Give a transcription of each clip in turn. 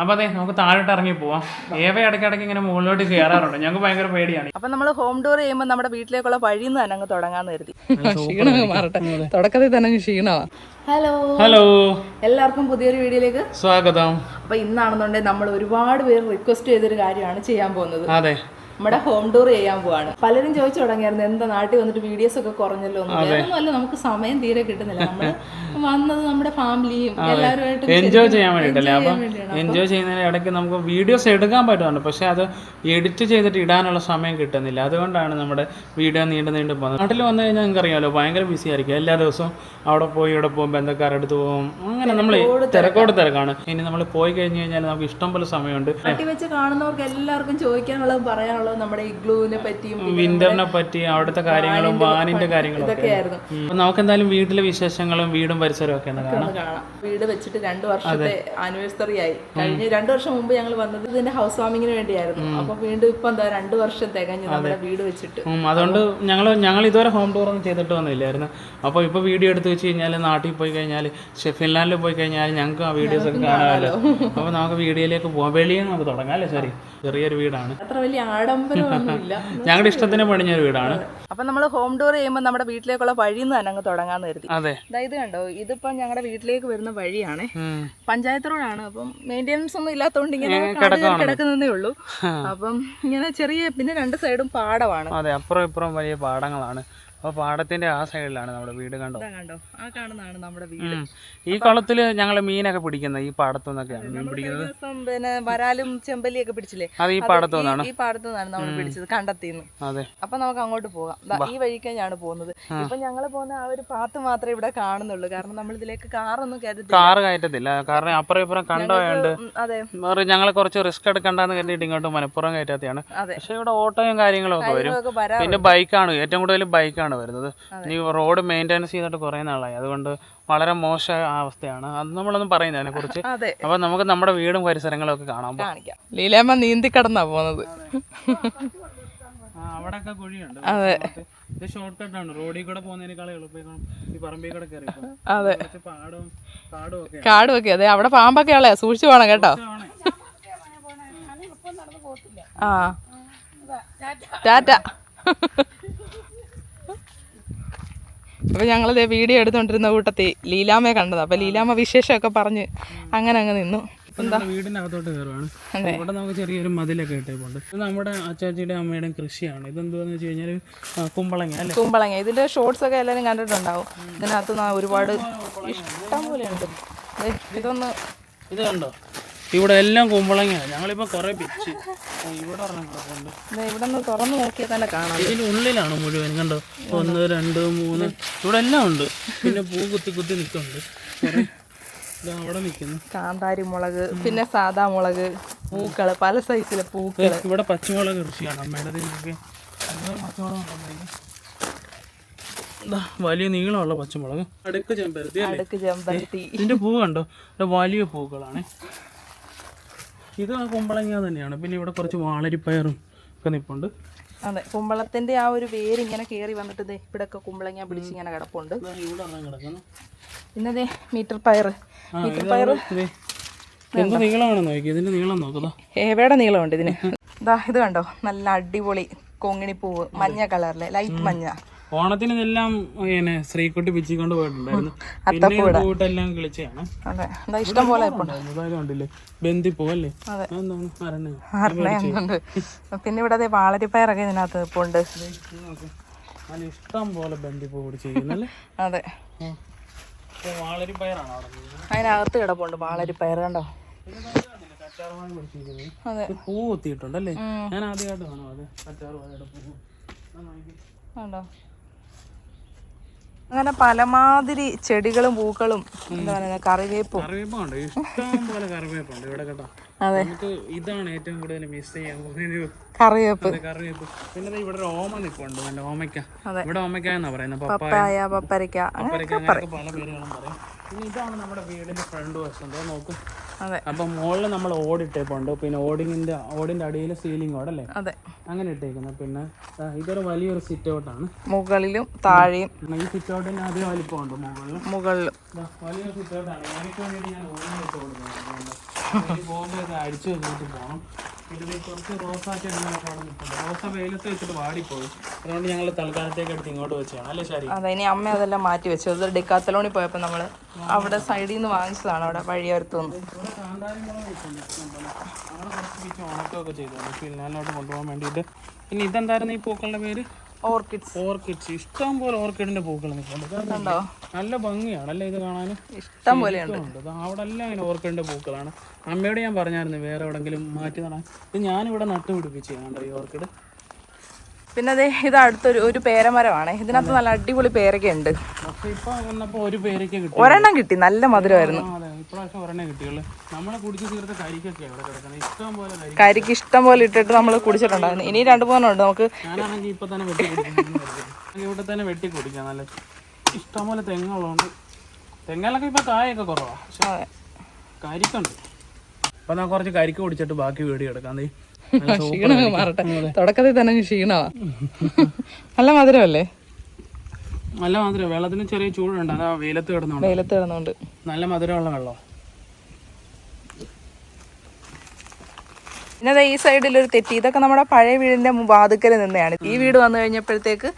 അപ്പൊ അതെ നമുക്ക് താഴോട്ട് ഇറങ്ങി പോവാം. ഏവ ഇടയ്ക്കിടയ്ക്ക് ഇങ്ങനെ മുകളിലോട്ട് കയറാറുണ്ട് ഞങ്ങൾക്ക് ഭയങ്കര പേടിയാണ്. അപ്പൊ നമ്മൾ ഹോം ടൂർ ചെയ്യുമ്പോൾ നമ്മുടെ വീട്ടിലേക്കുള്ള വഴിയിൽ നിന്ന് തന്നെ അങ്ങ് തുടങ്ങാന്ന് കരുതി. മാറട്ടെ. തുടക്കത്തിൽ തന്നെ ക്ഷീണമാ. ഹലോ ഹലോ എല്ലാവർക്കും പുതിയൊരു വീഡിയോയിലേക്ക് സ്വാഗതം. അപ്പൊ ഇന്നാണെന്നുണ്ടെങ്കിൽ നമ്മൾ ഒരുപാട് പേര് റിക്വസ്റ്റ് ചെയ്തൊരു കാര്യമാണ് ചെയ്യാൻ പോകുന്നത്. അതെ. നമ്മുടെ ഹോം ടൂർ ചെയ്യാൻ പോവാണ്. പലരും ചോദിച്ചു തുടങ്ങിയായിരുന്നു എന്താ നാട്ടിൽ വന്നിട്ട് വീഡിയോസ് ഒക്കെ കുറഞ്ഞല്ലോ? അതൊന്നുമല്ല നമുക്ക് സമയം തീരെ കിട്ടുന്നില്ല. നമ്മൾ വന്നത് നമ്മുടെ ഫാമിലിയും എല്ലാവരുമായിട്ട് എൻജോയ് ചെയ്യാൻ വേണ്ടിയിട്ടല്ലേ? അപ്പം എൻജോയ് ചെയ്യുന്നതിന് ഇടയ്ക്ക് നമുക്ക് വീഡിയോസ് എടുക്കാൻ പറ്റുന്നുണ്ട്. പക്ഷെ അത് എഡിറ്റ് ചെയ്തിട്ട് ഇടാനുള്ള സമയം കിട്ടുന്നില്ല. അതുകൊണ്ടാണ് നമ്മുടെ വീഡിയോ നീണ്ടു നീണ്ടു പോകുന്നത്. നാട്ടിൽ വന്നു കഴിഞ്ഞാൽ നിങ്ങൾക്ക് അറിയാമല്ലോ ഭയങ്കര ബിസി ആയിരിക്കും. എല്ലാ ദിവസവും അവിടെ പോയി ഇവിടെ പോകും ബന്ധക്കാരുടെ അടുത്ത് പോകും. അങ്ങനെ നമ്മൾ തിരക്കോട് തിരക്കാണ്. ഇനി നമ്മൾ പോയി കഴിഞ്ഞു കഴിഞ്ഞാൽ നമുക്ക് ഇഷ്ടം പോലെ സമയമുണ്ട് വെച്ച് കാണുന്നവർക്ക് എല്ലാവർക്കും ചോദിക്കാനുള്ളതും പറയാനുള്ളതും നമ്മുടെ ഇഗ്ലൂവിനെ പറ്റിയും വിന്ററിനെ പറ്റി അവിടുത്തെ കാര്യങ്ങളും വാനിന്റെ കാര്യങ്ങളും ഇതൊക്കെ ഇതൊക്കെയായിരുന്നു. അപ്പൊ നമുക്ക് എന്തായാലും വീട്ടിലെ വിശേഷങ്ങളും വീടും പരിസരവും ഒക്കെ കാണാം. വീട് വെച്ചിട്ട് രണ്ടു വർഷത്തെ ആനിവേഴ്സറി ആയി കഴിഞ്ഞ രണ്ടു വർഷം മുമ്പ് ഞങ്ങൾ വന്നത് ഇതിന്റെ ഹൗസ് വാമിങ്ങിന് വേണ്ടിയായിരുന്നു. അപ്പൊ വീണ്ടും ഇപ്പൊ എന്താ രണ്ടു വർഷം തികഞ്ഞു നമ്മുടെ വീട് വെച്ചിട്ട്. അതുകൊണ്ട് ഞങ്ങൾ ഞങ്ങൾ ഇതുവരെ ഹോം ടൂർ ഒന്നും ചെയ്തിട്ട് വന്നില്ലായിരുന്നു. അപ്പോൾ ഇപ്പോൾ വീഡിയോ എടുത്ത് വെച്ച് കഴിഞ്ഞാൽ നാട്ടിൽ പോയി കഴിഞ്ഞാൽ ഫിൻലാൻഡിൽ പോയി കഴിഞ്ഞാൽ ഞങ്ങൾക്ക് ആ വീഡിയോസ് ഒക്കെ കാണാമല്ലോ. അപ്പോൾ നമുക്ക് വീഡിയോയിലേക്ക് പോകാം വെളിയിൽ നമുക്ക് തുടങ്ങാം അല്ലേ? ശരി ചെറിയൊരു വീടാണ്. അത്ര വലിയ ആഡംബരമൊന്നുമില്ല. ഞങ്ങളുടെ ഇഷ്ടത്തിന് പണിഞ്ഞൊരു വീടാണ്. അപ്പൊ നമ്മൾ ഹോം ടൂർ ചെയ്യുമ്പോൾ നമ്മുടെ വീട്ടിലേക്കുള്ള വഴി നിന്ന് തന്നെ അങ്ങ് തുടങ്ങാന്ന് കരുതി. അതെ. അതായത് കണ്ടോ ഇതിപ്പോ ഞങ്ങളുടെ വീട്ടിലേക്ക് വരുന്ന വഴിയാണ്. പഞ്ചായത്ത് റോഡാണ്. അപ്പം മെയിന്റെനൻസ് ഒന്നും ഇല്ലാത്തതുകൊണ്ട് ഇങ്ങനെ കാട് കിടക്കുന്നതേ ഉള്ളൂ. അപ്പം ഇങ്ങനെ ചെറിയ പിന്നെ രണ്ട് സൈഡും പാടമാണ്. അതെ അപ്പുറം ഇപ്പുറം വലിയ പാടങ്ങളാണ്. അപ്പോൾ പാടത്തിന്റെ ആ സൈഡിലാണ് നമ്മുടെ വീട് കണ്ടോ? കണ്ടോ? ആ കാണുന്നതാണ് നമ്മുടെ വീട്. ഈ കുളത്തിൽ ഞങ്ങൾ മീനൊക്കെ പിടിക്കുന്നത് ഈ പാടത്തു നിന്നൊക്കെയാണ് മീൻ പിടിക്കുന്നത്. ദിവസം പിന്നെ വരാലും ചെമ്പല്ലിയൊക്കെ പിടിച്ചില്ലേ? അത് ഈ പാടത്തു നിന്നാണ്. ഈ പാടത്തു നിന്നാണ് നമ്മൾ പിടിച്ചത് കണ്ടെത്തിന്ന്. അതെ. അപ്പൊ നമുക്ക് അങ്ങോട്ട് പോകാം. ഈ വഴിക്ക് ഞാൻ പോകുന്നത് ഇപ്പൊ ഞങ്ങൾ പോകുന്ന ആ ഒരു പാത്ത് മാത്രമേ ഇവിടെ കാണുന്നുള്ളൂ. കാരണം നമ്മൾ ഇതിലേക്ക് കാറൊന്നും കയറ്റത്തില്ല. കാർ കയറ്റത്തില്ല. കാരണം അപ്പുറം ഇപ്പുറം കണ്ടോയുണ്ട് അതെ. ഞങ്ങൾ കുറച്ച് റിസ്ക് എടുക്കണ്ടെന്ന് കരുതിയിട്ട് ഇങ്ങോട്ട് മലപ്പുറം കയറ്റാത്തെയാണ്. പക്ഷെ ഇവിടെ ഓട്ടോയും കാര്യങ്ങളും ഒക്കെ വരും പിന്നെ ബൈക്കാണ്. ഏറ്റവും കൂടുതൽ ബൈക്കാണ്. വരുന്നത്. ഇനി റോഡ് മെയിന്റനൻസ് ചെയ്തിട്ട് കുറേ നാളായി. അതുകൊണ്ട് വളരെ മോശ അവസ്ഥയാണ്. അത് നമ്മളൊന്നും പറയുന്നത് അതിനെക്കുറിച്ച് അതെ. അപ്പൊ നമുക്ക് നമ്മുടെ വീടും പരിസരങ്ങളും ഒക്കെ കാണാം കാണിക്കാം. ലീലാമ്മ നീന്തി കടന്നാ പോകുന്നത് അവിടെയൊക്കെ കുഴിയുണ്ട്. അതെ. ഇത് ഷോർട്ട് കട്ടാണ് റോഡിൽ കൂടെ പോകുന്നതിനേക്കാൾ എളുപ്പം ഈ പറമ്പിൽ കൂടെ കയറി അതെ. പാടവും കാടും ഒക്കെ. കാട് വെക്കെ അതെ അവിടെ പാമ്പൊക്കെ ആളെ സൂക്ഷിച്ചു പോണം കേട്ടോ. ആ. ടാറ്റ. അപ്പൊ ഞങ്ങളിത് വീഡിയോ എടുത്തോണ്ടിരുന്ന കൂട്ടത്തിൽ ലീലാമ്മയെ കണ്ടത്. അപ്പൊ ലീലാമ്മ വിശേഷമൊക്കെ പറഞ്ഞ് അങ്ങനെ അങ്ങ് നിന്നു. വീടിനകത്തോട്ട് കയറുവാണ്. ഇവിടെ നമുക്ക് ചെറിയൊരു മതിലൊക്കെ ഇട്ടേപ്പുണ്ട്. ഇത് നമ്മുടെ അച്ചാച്ചിയുടെ അമ്മയുടെയും കൃഷിയാണ്. ഇതെന്തുവാന്ന് വെച്ച് കഴിഞ്ഞാൽ കുമ്പളങ്ങ അല്ലേ? കുമ്പളങ്ങ. ഇതിന്റെ ഷോർട്സ് ഒക്കെ എല്ലാരും കണ്ടിട്ടുണ്ടാവും. ഇതിനകത്ത് ഒരുപാട് ഇഷ്ടം പോലെ ഉണ്ട് ഇതൊന്ന് ഇത് കണ്ടോ? ഇവിടെ എല്ലാം കുമ്പളങ്ങയാണ് ഞങ്ങളിപ്പോൾ കുറേ പിച്ച്. ഇവിടെ ദേ, ഇവിടെ തുറന്നു നോക്കിയാൽ തന്നെ കാണാം. ഇതിന്റെ ഉള്ളിലാണ് മുഴുവൻ കണ്ടോ? ഒന്ന് രണ്ട് മൂന്ന്. ഇവിടെ എല്ലാം ഉണ്ട്. പിന്നെ പൂ കുത്തി കുത്തി നിൽക്കുന്നുണ്ട്. അവിടെ നിൽക്കുന്നു. കാന്താരി മുളക് പിന്നെ സാദാ മുളക് പൂക്കൾ പല സൈസിലെ പൂക്കൾ. ഇവിടെ പച്ചമുളക് കൃഷിയാണ് അമ്മയുടെ ഇതിനൊക്കെ പച്ചമുളക് ഉണ്ടെന്ന് ഇതാ വലിയ നീളമുള്ള പച്ചമുളക്. അടുക്ക് ചെമ്പരത്തി അടുക്ക് ചെമ്പരത്തി. ഇതിന്റെ പൂ കണ്ടോ? വലിയ പൂക്കളാണ്. ഇത് ആ കുമ്പളങ്ങ തന്നെയാണ്. പിന്നെ ഇവിടെ കുറച്ച് വാളരിപ്പയറും ഒക്കെ നിപ്പുണ്ട്. അതെ കുമ്പളത്തിന്റെ ആ ഒരു വേര് ഇങ്ങനെ കേറി വന്നിട്ട് ദേ ഇവിടെയൊക്കെ കുമ്പളങ്ങ പിടിച്ച് ഇങ്ങനെ കിടപ്പുണ്ട്. പിന്നെ മീറ്റർ പയർ മീറ്റർ നോക്കി ഇതിന്റെ നീളം നോക്കുക ഏവയുടെ നീളമുണ്ട് ഇതിന്? ഇതാ ഇത് കണ്ടോ? നല്ല അടിപൊളി കൊങ്ങിണിപ്പൂവ് മഞ്ഞ കളറിലെ ലൈറ്റ് മഞ്ഞ. ഓണത്തിന് ഇതെല്ലാം ഇങ്ങനെ ശ്രീക്കുട്ടി പിച്ചിക്കൊണ്ട് പോയിട്ടുണ്ടായിരുന്നു. പിന്നെ അതെ എന്താ ഇഷ്ടം പോലെ കണ്ടില്ലേ. എന്താണ് പിന്നെ ഇവിടെ വാളരിപ്പയറൊക്കെ ഇതിനകത്ത് പോണ്ട്. ഇഷ്ടം പോലെ ബന്ധിപ്പൂ അതെ. വാളരിപ്പയറാണ്. അതിനകത്ത് കിടപ്പുണ്ട് വാളരിപ്പയർ കണ്ടോ. അതെ. പൂ കുത്തിയിട്ടുണ്ടല്ലേ? ഞാൻ ആദ്യമായിട്ട് കാണും അത്. കറ്റാർവാഴയുടെ പൂ കണ്ടോ? അങ്ങനെ പലമാതിരി ചെടികളും പൂക്കളും എന്താ പറയുക കറിവേപ്പും. കറിവേപ്പുണ്ട്. ഇഷ്ടം പോലെ കറിവേപ്പുണ്ട് ഇവിടെ കേട്ടോ. അതെ. നമുക്ക് ഇതാണ് ഏറ്റവും കൂടുതൽ മിസ് ചെയ്യാൻ പോകുന്നത്. കറിവേപ്പ്. കറിവേപ്പ്. പിന്നെ ഇവിടെ ഒരു ഓമ നിൽപ്പുണ്ട് നല്ല ഓമയ്ക്ക. ഇവിടെ ഓമയ്ക്ക എന്നാ പറയുന്നത് പപ്പായ പപ്പരക്ക പല പേരുകളും പറയും. ഇതാണ് നമ്മുടെ വീടിന്റെ ഫ്രണ്ട് വശം. നോക്ക്. അതെ. അപ്പൊ മുകളിൽ നമ്മൾ ഓടിട്ടേപ്പുണ്ട് പിന്നെ ഓടിങ്ങിന്റെ ഓടിന്റെ അടിയിൽ സീലിംഗ് ഓടല്ലേ അതെ. അങ്ങനെ ഇട്ടേക്കുന്നത് പിന്നെ ഇതൊരു വലിയൊരു സിറ്റ് ഔട്ടാണ് മുകളിലും താഴെയും. ഈ സിറ്റ് ഔട്ടിന് അതേ വലിപ്പമുണ്ട് മുകളിലും. മുകളിലും. വലിയൊരു സിറ്റ് ഔട്ടാണ് എനിക്ക് വേണ്ടിയിട്ട് ഞാൻ ഓടിനിട്ട് കൊടുക്കുന്നത് അടിച്ചു വെച്ചിട്ട് പോകണം ഇതിൽ കുറച്ച് റോസാ ചെടികളൊക്കെ അവിടെ നിൽപ്പുണ്ട്. റോസ വെയിലത്ത് വെച്ചിട്ട് വാടിപ്പോയി അതുകൊണ്ട് ഞങ്ങൾ തൽക്കാലത്തേക്ക് എടുത്ത് ഇങ്ങോട്ട് വെച്ചാണ് അല്ലേ ശരി? അതെ ഇനി അമ്മ അതെല്ലാം മാറ്റി വെച്ചു. അത് ഡിക്കാത്തലോണി പോയപ്പോൾ നമ്മൾ അവിടെ സൈഡിൽ നിന്ന് വാങ്ങിച്ചതാണ് അവിടെ വെച്ചിട്ടുണ്ട് ഇഷ്ടംപോലെ. അവിടെ കുറച്ച് പിച്ച് ഉണക്കമൊക്കെ ചെയ്തു. ഫിന്നാലിനോട്ട് കൊണ്ടുപോകാൻ വേണ്ടിയിട്ട്. പിന്നെ ഇതെന്തായിരുന്നു ഈ പൂക്കളുടെ പേര്? ഓർക്കിഡ്സ് ഓർക്കിഡ്സ് ഇഷ്ടം പോലെ ഓർക്കിഡിന്റെ പൂക്കൾ നിൽക്കുന്നുണ്ട്. നല്ല ഭംഗിയാണ് അല്ലേ ഇത് കാണാൻ? ഇഷ്ടം പോലെ ഉണ്ട്. അവിടെ എല്ലാം ഇങ്ങനെ ഓർക്കിഡിന്റെ പൂക്കളാണ്. അമ്മയോട് ഞാൻ പറഞ്ഞായിരുന്നു വേറെ എവിടെങ്കിലും മാറ്റി നടാൻ. ഇത് ഞാനിവിടെ നട്ടുപിടിപ്പിച്ചാണ് ഈ ഓർക്കിഡ്. പിന്നെ അതെ ഇത് അടുത്തൊരു ഒരു പേരമരമാണ്. ഇതിനകത്ത് നല്ല അടിപൊളി പേരൊക്കെ ഉണ്ട് പക്ഷെ ഇപ്പൊ വന്നപ്പോ ഒരു പേരൊക്കെ കിട്ടി. ഒരെണ്ണം കിട്ടി. നല്ല മധുരമായിരുന്നു. ഇപ്രാവശ്യം ഒരെണ്ണേ കിട്ടിയുള്ളു. നമ്മൾ കുടിച്ച് തീർത്ത കരിക്കൊക്കെ അവിടെ കിടക്കണം ഇഷ്ടം പോലെ കരി കരിക്ക് ഇഷ്ടം പോലെ ഇട്ടിട്ട് നമ്മൾ കുടിച്ചിട്ടുണ്ടായിരുന്നു. ഇനി രണ്ടു മൂന്നെണ്ണം ഉണ്ട്. നമുക്ക് ഞാനാണെങ്കിൽ ഇപ്പൊ തന്നെ വെട്ടി കുടിക്കുന്നു ഇവിടെ തന്നെ വെട്ടി കുടിക്കാം നല്ല ഇഷ്ടം പോലെ തെങ്ങുള്ളതുകൊണ്ട് തെങ്ങലൊക്കെ ഇപ്പൊ കായൊക്കെ കുറവാ. പക്ഷെ കരിക്കുണ്ട്. അപ്പൊ ഞാൻ കുറച്ച് കരിക്ക് കുടിച്ചിട്ട് ബാക്കി വീഡിയോ എടുക്കാം. സൂപ്പർ ക്ഷീണമൊക്കെ മാറട്ടെ. തുടക്കത്തിൽ തന്നെ ക്ഷീണമാ. നല്ല മധുരമല്ലേ? നല്ല മധുരം. വെള്ളത്തിന് ചെറിയ ചൂടുണ്ട്. അതാ വെയിലത്ത് കിടന്നുണ്ട്. വെയിലത്ത് കിടന്നുണ്ട്. നല്ല മധുരമുള്ള വെള്ളം? പിന്നെ ഈ സൈഡിൽ ഒരു തെറ്റി. ഇതൊക്കെ നമ്മുടെ പഴയ വീടിന്റെ വാതുക്കൽ നിന്നെയാണ്. ഈ വീട് വന്നു കഴിഞ്ഞപ്പോഴത്തേക്ക്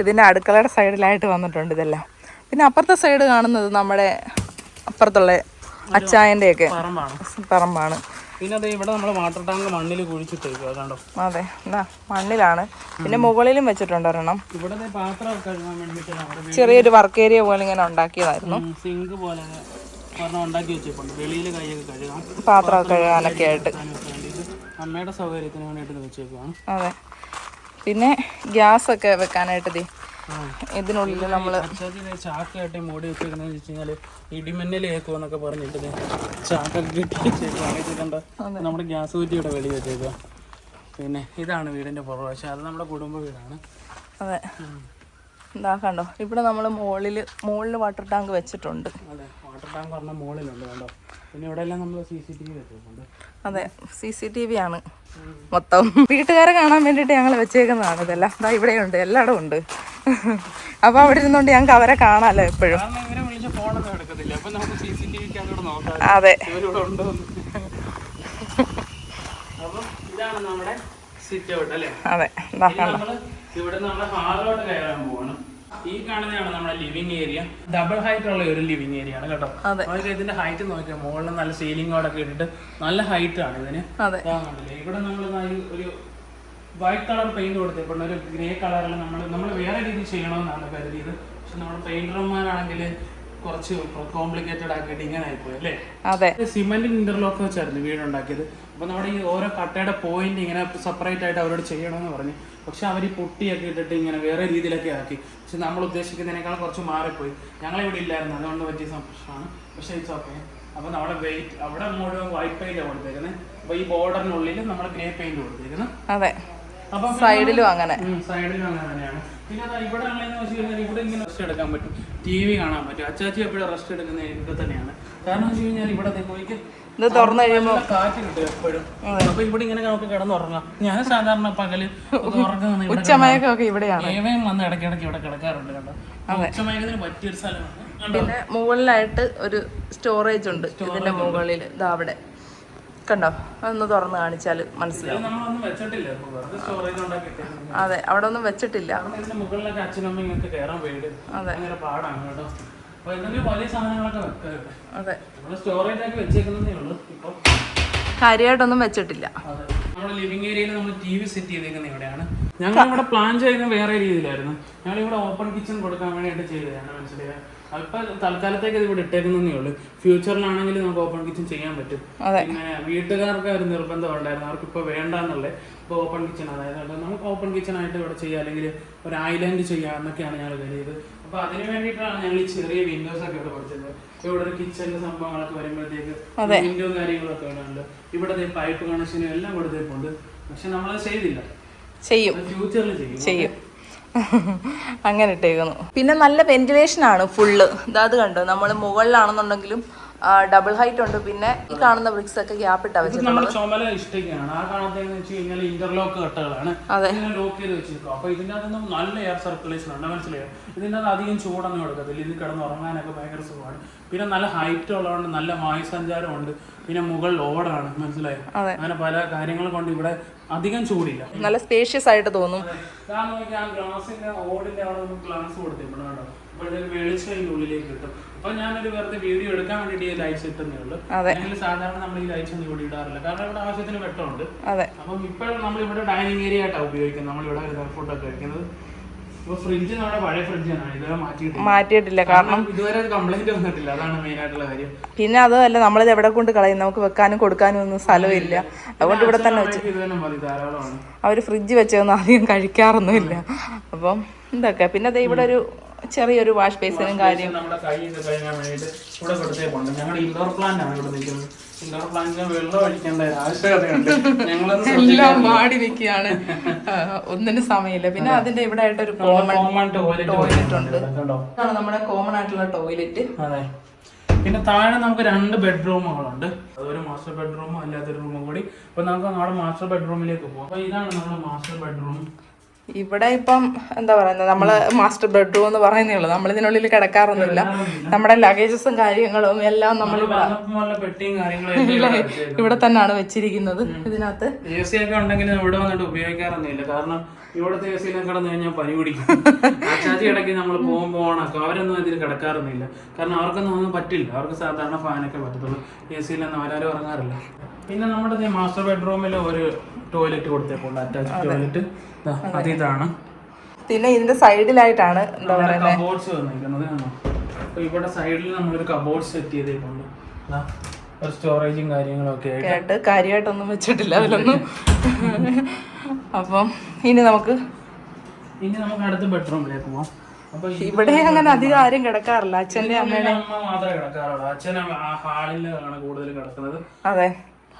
ഇതിന്റെ അടുക്കളയുടെ സൈഡിലായിട്ട് വന്നിട്ടുണ്ട് ഇതെല്ലാം. പിന്നെ അപ്പുറത്തെ സൈഡ് കാണുന്നത് നമ്മുടെ അപ്പുറത്തുള്ള അച്ചായന്റെ ഒക്കെ പറമ്പാണ്. പിന്നെ അതെ ഇവിടെ നമ്മൾ വാട്ടർ ടാങ്ക് മണ്ണിൽ കുഴിച്ചിട്ടേക്കുക അതാണ്ടോ അതെ എന്താ മണ്ണിലാണ്. പിന്നെ മുകളിലും വെച്ചിട്ടുണ്ട് ഒരെണ്ണം. ഇവിടെ പാത്രം കഴുകാൻ വേണ്ടിയിട്ട് ചെറിയൊരു വർക്ക് ഏരിയ പോലെ ഇങ്ങനെ ഉണ്ടാക്കിയതായിരുന്നു. സിങ്ക് പോലെ ഉണ്ടാക്കി വെച്ചിട്ടുണ്ട്. വെളിയിൽ കൈയൊക്കെ കഴുകാം. പാത്രമൊക്കെ കഴുകാനൊക്കെ ആയിട്ട്. അമ്മയുടെ സൗകര്യത്തിന് വേണ്ടിയിട്ട് വെച്ചേക്കുവാണ്. അതെ. പിന്നെ ഗ്യാസ് ഒക്കെ വെക്കാനായിട്ട് ഇതിനുള്ളിൽ നമ്മൾ ചാക്കായിട്ട് മൂടി വെച്ചേക്കുന്നത് വെച്ച് കഴിഞ്ഞാൽ ഇടിമിന്നൽ കേൾക്കുമെന്നൊക്കെ പറഞ്ഞിട്ട് ചാക്കൊക്കെ കെട്ടി നമ്മുടെ ഗ്യാസ് കുറ്റിയുടെ ഇവിടെ വെളി വെച്ചേക്കുക പിന്നെ ഇതാണ് വീടിന്റെ പുറവശം അത് നമ്മുടെ കുടുംബ വീടാണ്. അതെ. എന്താ കണ്ടോ? ഇവിടെ നമ്മൾ മുകളിൽ മുകളിൽ വാട്ടർ ടാങ്ക് വെച്ചിട്ടുണ്ട്. അതെ വാട്ടർ ടാങ്ക് പറഞ്ഞ മുകളിലുണ്ട് കണ്ടോ? പിന്നെ ഇവിടെ എല്ലാം നമ്മൾ സി സി ടി വി വെച്ചിട്ടുണ്ട് അതെ സി സി ടി വി ആണ്. മൊത്തം വീട്ടുകാരെ കാണാൻ വേണ്ടിയിട്ട് ഞങ്ങൾ വെച്ചേക്കുന്നതാണ് ഇതെല്ലാം. ദാ ഇവിടെയുണ്ട് എല്ലായിടും ഉണ്ട്. അപ്പോൾ അവിടെ ഇരുന്നോണ്ട് ഞങ്ങൾക്ക് അവരെ കാണാലോ എപ്പോഴും. അതെ. അതെ. ഈ കാണുന്നതാണ് നമ്മുടെ ലിവിങ് ഏരിയ ഡബിൾ ഹൈറ്റ് ഉള്ള ഒരു ലിവിങ് ഏരിയ ആണ് കേട്ടോ. നമുക്ക് ഇതിന്റെ ഹൈറ്റ് നോക്കിയാൽ മുകളിൽ നല്ല സീലിംഗോടൊക്കെ ഇട്ടിട്ട് നല്ല ഹൈറ്റ് ആണ് ഇതിന്? ഇവിടെ നമ്മൾ ഒരു വൈറ്റ് കളർ പെയിന്റ് കൊടുത്തിട്ടുണ്ട് ഒരു ഗ്രേ കളറിൽ നമ്മൾ നമ്മൾ വേറെ രീതിയിൽ ചെയ്യണമെന്നാണ് കരുതിയത് പക്ഷെ നമ്മൾ പെയിന്റർമാരാണെങ്കിൽ കുറച്ച് കോംപ്ലിക്കേറ്റഡ് ആക്കിയിട്ട് ഇങ്ങനെ ആയിപ്പോയി അല്ലേ? അതെ. സിമെന്റ് ഇന്റർലോക്ക് വെച്ചായിരുന്നു വീടുണ്ടാക്കിയത്. അപ്പൊ നമ്മുടെ ഈ ഓരോ കട്ടയുടെ പോയിന്റ് ഇങ്ങനെ സെപ്പറേറ്റ് ആയിട്ട് അവരോട് ചെയ്യണമെന്ന് പറഞ്ഞു പക്ഷെ അവർ ഈ പൊട്ടിയൊക്കെ ഇട്ടിട്ട് ഇങ്ങനെ വേറെ രീതിയിലൊക്കെ ആക്കി. പക്ഷെ നമ്മൾ ഉദ്ദേശിക്കുന്നതിനേക്കാൾ കുറച്ച് മാറിപ്പോയി. ഞങ്ങൾ ഇവിടെ ഇല്ലായിരുന്നു അതുകൊണ്ട് പറ്റിയ സംഭവമാണ് പക്ഷെ ഇറ്റ്സ് ഓക്കെ അപ്പൊ നമ്മുടെ വെയിറ്റ് അവിടെ മുഴുവൻ വൈറ്റ് പെയിന്റ് കൊടുത്തേക്കുന്നത് അപ്പൊ ഈ ബോർഡറിനുള്ളിൽ നമ്മൾ ഗ്രേ പെയിന്റ് കൊടുത്തേക്കുന്നത് അതെ. സൈഡിലും അങ്ങനെ. സൈഡിലും അങ്ങനെ തന്നെയാണ്. പിന്നെ അതാ ഇവിടെ ഉള്ളതെന്ന് വെച്ച് കഴിഞ്ഞാൽ ഇവിടെ ഇങ്ങനെ റെസ്റ്റ് എടുക്കാൻ പറ്റും. ടി വി കാണാൻ പറ്റും. അച്ചാച്ചി എപ്പോഴും റെസ്റ്റ് എടുക്കുന്നത് ഇവിടെ തന്നെയാണ്. കാരണം വെച്ച് കഴിഞ്ഞാൽ ഇവിടെ ദേ നോക്കിക്ക് ഇത് തുറന്നു കഴിയുമ്പോൾ നല്ല കാറ്റ് കിട്ടും എപ്പോഴും. അപ്പൊ ഇവിടെ ഇങ്ങനെ നമുക്ക് കിടന്നുറങ്ങാം. ഞാൻ സാധാരണ പകൽ ഉറങ്ങുന്ന ഇവിടെയാണ്. ഏവയും വന്ന് ഇടയ്ക്കിടയ്ക്ക് ഇവിടെ കിടക്കാറുണ്ട് ഉച്ചമയക്കത്തിന് പറ്റിയൊരു സ്ഥലമാണ്. പിന്നെ മുകളിലായിട്ട് ഒരു സ്റ്റോറേജ് ഉണ്ട് ഇതിന്റെ മുകളിൽ ഇതാ അവിടെ. കണ്ടോ? അതൊന്ന് തുറന്ന് കാണിച്ചാൽ മനസ്സിലാവും. അതെ അവിടെ ഒന്നും വെച്ചിട്ടില്ല. അതെ. അതെ. കാര്യമായിട്ടൊന്നും വെച്ചിട്ടില്ല. ലിവിംഗ് ഏരിയയിൽ നമ്മൾ ടി വി സെറ്റ് ചെയ്തേക്കുന്നത് ഇവിടെയാണ്. ഞങ്ങൾ ഇവിടെ പ്ലാൻ ചെയ്യുന്നത് വേറെ രീതിയിലായിരുന്നു. ഞങ്ങൾ ഇവിടെ ഓപ്പൺ കിച്ചൺ കൊടുക്കാൻ വേണ്ടിയിട്ട് ചെയ്തതാണ്. മനസ്സിലായത് തൽക്കാലത്തേക്ക് ഇത് ഇവിടെ ഇട്ടേക്കുന്നേ ഉള്ളൂ. ഫ്യൂച്ചറിലാണെങ്കിൽ നമുക്ക് ഓപ്പൺ കിച്ചൺ ചെയ്യാൻ പറ്റും. പിന്നെ വീട്ടുകാർക്ക് ഒരു നിർബന്ധം ഉണ്ടായിരുന്നു. അവർക്ക് ഇപ്പൊ വേണ്ടെന്നുള്ളത് ഇപ്പൊ ഓപ്പൺ കിച്ചൺ അതായത് അത് നമുക്ക് ഓപ്പൺ കിച്ചൺ ആയിട്ട് ഇവിടെ ചെയ്യാം. അല്ലെങ്കിൽ ഒരു ഐലൻഡ് ചെയ്യാം എന്നൊക്കെയാണ് ഞങ്ങൾ കരുതിയത്. അപ്പൊ അതിന് വേണ്ടിയിട്ടാണ് ഞങ്ങൾ ഈ ചെറിയ വിൻഡോസ് ഒക്കെ ഇവിടെ കൊടുത്തത് ഇപ്പൊ ഇവിടെ ഒരു കിച്ചണിന്റെ സംഭവങ്ങളൊക്കെ വരുമ്പോഴത്തേക്ക് വിൻഡോ കാര്യങ്ങളൊക്കെ ഇവിടെ ഉണ്ട് ഇവിടെ പൈപ്പ് കണക്ഷനും എല്ലാം കൊടുത്തിട്ടുണ്ട് പക്ഷെ നമ്മളത് ചെയ്തില്ല. ചെയ്യും. ഫ്യൂച്ചറിൽ ചെയ്യും. ചെയ്യും. അങ്ങനെ ഇട്ടേക്കുന്നു. പിന്നെ നല്ല വെന്റിലേഷൻ ആണ് ഫുള്ള് ഇതാത് കണ്ടോ? നമ്മൾ മുകളിലാണെന്നുണ്ടെങ്കിലും ഡബിൾ ഹൈറ്റ് ഉണ്ട്. പിന്നെ ഈ കാണുന്ന ബ്രിക്സ് ഒക്കെ ഗ്യാപ്പ് ഇട്ടാ വെച്ചിട്ടുണ്ട് ചുമല ആ കാണത്തേന്ന് വെച്ച് കഴിഞ്ഞാൽ ഇന്റർലോക്ക് കട്ടകളാണ്. അതെ. ഇങ്ങനെ ലോക്ക് ചെയ്ത് വെച്ചിരിക്കും. അപ്പൊ ഇതിന്റെ അകത്തൊന്നും നല്ല എയർ സർക്കുലേഷൻ ഉണ്ട്. മനസ്സിലായോ? ഇതിന്റെ അധികം ചൂടൊന്നും കൊടുക്കത്തില്ല. ഇത് കിടന്ന് ഉറങ്ങാനൊക്കെ ഭയങ്കര സുഖമാണ്. പിന്നെ നല്ല ഹൈറ്റ് ഉള്ളതുകൊണ്ട് നല്ല വായുസഞ്ചാരം ഉണ്ട് പിന്നെ മുകളിൽ ഓടാണ് മനസ്സിലായോ. അങ്ങനെ പല കാര്യങ്ങൾ കൊണ്ട് ഇവിടെ അധികം ചൂടില്ല. നല്ല സ്പേഷ്യസ് ആയിട്ട് തോന്നും. ഗ്ലാസിന്റെ ഓടിന്റെ അവിടെ ഗ്ലാസ് കൊടുത്തിട്ടുണ്ട് കേട്ടോ. അപ്പോഴത്തേക്ക് ഉള്ളിലേക്ക് കിട്ടും. അപ്പൊ ഞാനൊരു വെറുതെ വീഡിയോ എടുക്കാൻ വേണ്ടിയിട്ട് ഈ ലൈറ്റ്സ് ഇട്ടുന്നേ ഉള്ളൂ. അല്ലെങ്കിൽ സാധാരണ നമ്മൾ ഈ ലൈറ്റ്സ് ഒന്നും ഇവിടെ ഇടാറില്ല. കാരണം ഇവിടെ ആവശ്യത്തിന് വെട്ടമുണ്ട്. അപ്പം ഇപ്പോഴും നമ്മൾ ഇവിടെ ഡൈനിങ് ഏരിയ ആയിട്ടാണ് ഉപയോഗിക്കുന്നത്. നമ്മൾ ഇവിടെ ഫുഡൊക്കെ കഴിക്കുന്നത്. ഫ്രിഡ്ജ് നമ്മുടെ പഴയ ഇതുവരെ മാറ്റിയിട്ടില്ല. മാറ്റിയിട്ടില്ല. കാരണം ഇതുവരെ കംപ്ലൈന്റ് വന്നിട്ടില്ല. അതാണ് മെയിൻ ആയിട്ടുള്ള കാര്യം. പിന്നെ അതല്ല നമ്മളിത് എവിടെ കൊണ്ട് കളയും? നമുക്ക് വെക്കാനും കൊടുക്കാനും ഒന്നും സ്ഥലമില്ല. അതുകൊണ്ട് ഇവിടെ തന്നെ വെച്ച് അവർ അവർ ഫ്രിഡ്ജ് വെച്ചതൊന്നും അധികം കഴിക്കാറൊന്നുമില്ല. അപ്പം ഇതൊക്കെ. പിന്നെ ഇവിടെ ഒരു ചെറിയൊരു വാഷ് ബേസിനും കാര്യം നമ്മുടെ കൈ വേണ്ടിയിട്ട് ഇവിടെ കൊടുത്തേക്കുണ്ട് ഇൻഡോർ പ്ലാന്റ് ആണ് ഇവിടെ നിൽക്കുന്നത്. ഇൻഡോർ പ്ലാന്റിന് വെള്ളം ഒഴിക്കേണ്ട ഒരു ആവശ്യകതയുണ്ട് ഞങ്ങളൊന്ന് എല്ലാം മാടി നിൽക്കുകയാണ്. ഒന്നിനും സമയമില്ല. പിന്നെ അതിന്റെ ഇവിടെ ആയിട്ടൊരു കോമൺ കോമൺ ടോയ്ലറ്റ് ഉണ്ട്. ഇതാണ് നമ്മുടെ കോമൺ ആയിട്ടുള്ള ടോയ്ലറ്റ് അതെ. പിന്നെ താഴെ നമുക്ക് രണ്ട് ബെഡ്റൂമുകളുണ്ട് അതൊരു മാസ്റ്റർ ബെഡ്റൂമും അല്ലാത്തൊരു റൂമും കൂടി. അപ്പൊ നമുക്ക് നമ്മുടെ മാസ്റ്റർ ബെഡ്റൂമിലേക്ക് പോകാം അപ്പൊ ഇതാണ് നമ്മുടെ മാസ്റ്റർ ബെഡ്റൂം ഇവിടെ ഇപ്പം എന്താ പറയുന്നത്? നമ്മൾ മാസ്റ്റർ ബെഡ്റൂം എന്ന് പറയുന്നേ ഉള്ളൂ. നമ്മൾ ഇതിനുള്ളിൽ കിടക്കാറൊന്നുമില്ല. നമ്മുടെ ലഗേജസും കാര്യങ്ങളും എല്ലാം നമ്മൾ ഇവിടെ തന്നെയാണ് വെച്ചിരിക്കുന്നത് ഇതിനകത്ത്. എ സി ഒക്കെ ഉണ്ടെങ്കിൽ ഇവിടെ വന്നിട്ട് ഉപയോഗിക്കാറൊന്നുമില്ല. കാരണം ഇവിടുത്തെ എ സിയിലും കിടന്നു കഴിഞ്ഞാൽ പനി പിടിക്കും. ഇടയ്ക്ക് നമ്മൾ പോകുമ്പോൾ ഓണാക്കും. അവരൊന്നും ഇതിൽ കിടക്കാറൊന്നുമില്ല. കാരണം അവർക്കൊന്നും ഒന്നും പറ്റില്ല. അവർക്ക് സാധാരണ ഫാനൊക്കെ പറ്റത്തുള്ളൂ. എ സിയിലൊന്നും അവരാരും ഇറങ്ങാറില്ല പിന്നെ നമ്മുടെ മാസ്റ്റർ ബെഡ്റൂമിൽ ഒരു ടോയ്ലറ്റ് കൊടുത്തേക്കുണ്ട് അറ്റാച്ച് ടോയ്ലറ്റ് അത്. ഇതാണ് പിന്നെ ഇതിന്റെ സൈഡിലായിട്ടാണ് എന്താ കബോർഡ്സ് വന്നിരിക്കുന്നത് കാണോ അപ്പൊ ഇവിടെ സൈഡിൽ നമ്മളൊരു കബോർഡ് സെറ്റ് ചെയ്തേക്കുണ്ട് ഒരു സ്റ്റോറേജും കാര്യങ്ങളൊക്കെ ആയിട്ട്. കാര്യമായിട്ടൊന്നും വെച്ചിട്ടില്ല അതിലൊന്നും. അപ്പം ഇനി നമുക്ക് ഇനി നമുക്ക് അടുത്ത ബെഡ്റൂമിലേക്ക് പോവാം. ഇവിടെ അങ്ങനെ അധികം ആരും കിടക്കാറില്ല. അച്ഛന്റെ അമ്മയുടെ അമ്മ മാത്രമേ കിടക്കാറുള്ളൂ. അച്ഛൻ ആ ഹാളിലാണ് കൂടുതൽ കിടക്കുന്നത്. അതെ.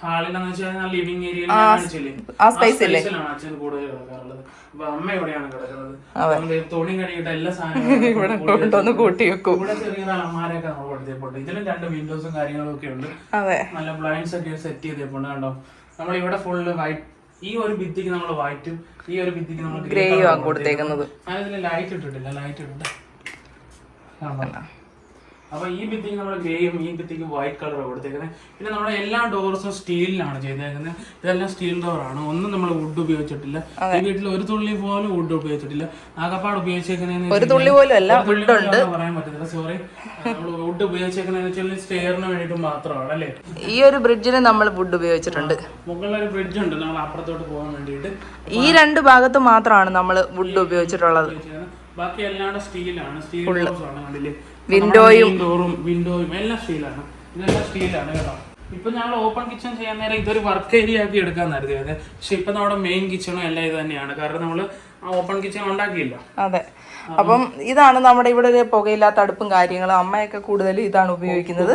ഹാളിലെന്ന് വെച്ച് കഴിഞ്ഞാൽ ലിവിംഗ് ഏരിയയിൽ കാണിച്ചില്ലേ? ആ സ്പേസിലാണ് അച്ഛൻ കൂടുതൽ കിടക്കാറുള്ളത്. അപ്പൊ അമ്മ എവിടെയാണ് കിടക്കുന്നത്. നമ്മൾ തുണി കഴുകിയിട്ട് എല്ലാ സാധനങ്ങളും ഇവിടെ കൊണ്ടുവന്ന് കൂട്ടി വെക്കും. ഇവിടെ നമ്മൾ കൊടുത്തേപ്പോണ്ട് ഇതിലും രണ്ട് വിൻഡോസും കാര്യങ്ങളും ഒക്കെ ഉണ്ട്. അതെ. നല്ല ബ്ലൈൻഡ്സ് ഒക്കെ സെറ്റ് ചെയ്തേപ്പോണ്ട് കണ്ടോ? നമ്മൾ ഇവിടെ ഫുള്ള് വൈറ്റ് ഈ ഒരു ഭിത്തിക്ക് നമ്മൾ വൈറ്റും ഈ ഒരു ഭിത്തിക്ക് നമ്മൾ ഗ്രേയും ആണ് കൊടുത്തേക്കുന്നത്. ഞാനിതിൽ ലൈറ്റ് ഇട്ടിട്ടില്ല. ലൈറ്റ് ഇട്ടിട്ട് കാണാം. അപ്പൊ ഈ ഭിത്തിക്ക് നമ്മൾ ഗ്രേയും ഈ ഭിത്തിക്ക് വൈറ്റ് കളർ കൊടുത്തേക്കുന്നത് പിന്നെ നമ്മുടെ എല്ലാ ഡോർസും സ്റ്റീലിലാണ് ചെയ്തേക്കുന്നത് ഇതെല്ലാം സ്റ്റീൽ ഡോറാണ് ഒന്നും നമ്മൾ വുഡ് ഉപയോഗിച്ചിട്ടില്ല. ഈ വീട്ടിൽ ഒരു തുള്ളി പോലും വുഡ് ഉപയോഗിച്ചിട്ടില്ല. ആകപ്പാട് ഉപയോഗിച്ചേക്കുന്നത് ഒരു തുള്ളി പോലും അല്ല ഒരു ഉണ്ട്. പറയാൻ പറ്റത്തില്ല. സോറി നമ്മൾ വുഡ് ഉപയോഗിച്ചേക്കുന്നതെന്ന് വെച്ചാൽ സ്റ്റെയറിന് വേണ്ടിയിട്ട് മാത്രമാണ് അല്ലേ? ഈ ഒരു ബ്രിഡ്ജിന് നമ്മൾ വുഡ് ഉപയോഗിച്ചിട്ടുണ്ട്. മുകളിലൊരു ബ്രിഡ്ജ് ഉണ്ട്. നമ്മൾ അപ്പുറത്തോട്ട് പോകാൻ വേണ്ടിയിട്ട്. ഈ രണ്ട് ഭാഗത്ത് മാത്രമാണ് നമ്മൾ വുഡ് ഉപയോഗിച്ചിട്ടുള്ളത്. ബാക്കി എല്ലാം സ്റ്റീലാണ് സ്റ്റീൽ ആണ് കണ്ടില്ലേ? വിൻഡോയും ഡോറും വിൻഡോയും എല്ലാം സ്റ്റീലാണ് ഇതെല്ലാം സ്റ്റീലാണ് കേട്ടോ. ഇപ്പൊ ഞങ്ങൾ ഓപ്പൺ കിച്ചൺ ചെയ്യാൻ നേരം ഇതൊരു വർക്ക് ഏരിയ ആക്കി എടുക്കാൻ കരുതിയത്. പക്ഷെ ഇപ്പൊ നമ്മുടെ മെയിൻ കിച്ചണും എല്ലാം ഇത് തന്നെയാണ്. കാരണം നമ്മൾ ആ ഓപ്പൺ കിച്ചൺ ഉണ്ടാക്കിയില്ല. അതെ. അപ്പം ഇതാണ് നമ്മുടെ ഇവിടെ ഒരു പുകയില്ലാത്ത അടുപ്പും കാര്യങ്ങളും. അമ്മയൊക്കെ കൂടുതലും ഇതാണ് ഉപയോഗിക്കുന്നത്.